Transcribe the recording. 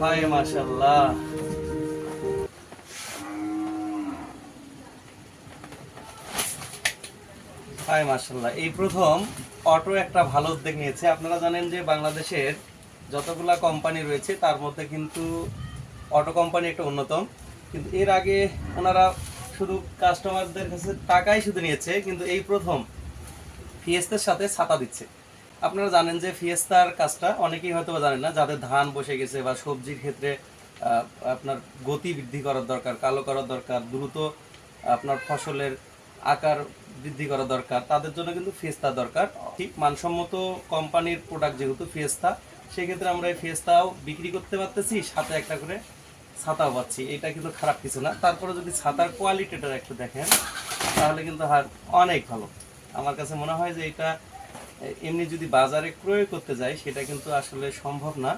হায় মাশাল্লাহ মাশাল্লাহ এই প্রথম অটো একটা ভালো উদ্যোগ নিয়েছে। আপনারা জানেন যে বাংলাদেশের যতগুলা কোম্পানি রয়েছে, তার মধ্যে কিন্তু অটো কোম্পানি একটা অন্যতম। কিন্তু এর আগে ওনারা শুধু কাস্টমারদের কাছে টাকাই শুধু নিয়েছে, কিন্তু এই প্রথম ফিয়েস্তার সাথে ছাতা দিচ্ছে। আপনারা জানেন যে ফিয়েস্তার কাজটা অনেকেই হয়তো জানেন না, যাদের ধান বসে গেছে বা সবজির ক্ষেত্রে আপনার গতি বৃদ্ধি করার দরকার, কালো করার দরকার, দ্রুত আপনার ফসলের আকার বৃদ্ধি করা দরকার, তাদের জন্য কিন্তু ফিয়েস্তা দরকার। ঠিক মানসম্মত কোম্পানির প্রোডাক্ট যেহেতু ফিয়েস্তা, সেক্ষেত্রে আমরা এই ফিয়েস্তাও বিক্রি করতে পারতেছি, সাথে একটা করে ছাতাও পাচ্ছি। এটা কিন্তু খারাপ কিছু না। তারপরে যদি ছাতার কোয়ালিটিটা একটু দেখেন, তাহলে কিন্তু হার অনেক ভালো। আমার কাছে মনে হয় যে এটা এমনি যদি বাজারে ক্রয় করতে যাই সেটা কিন্তু আসলে সম্ভব না।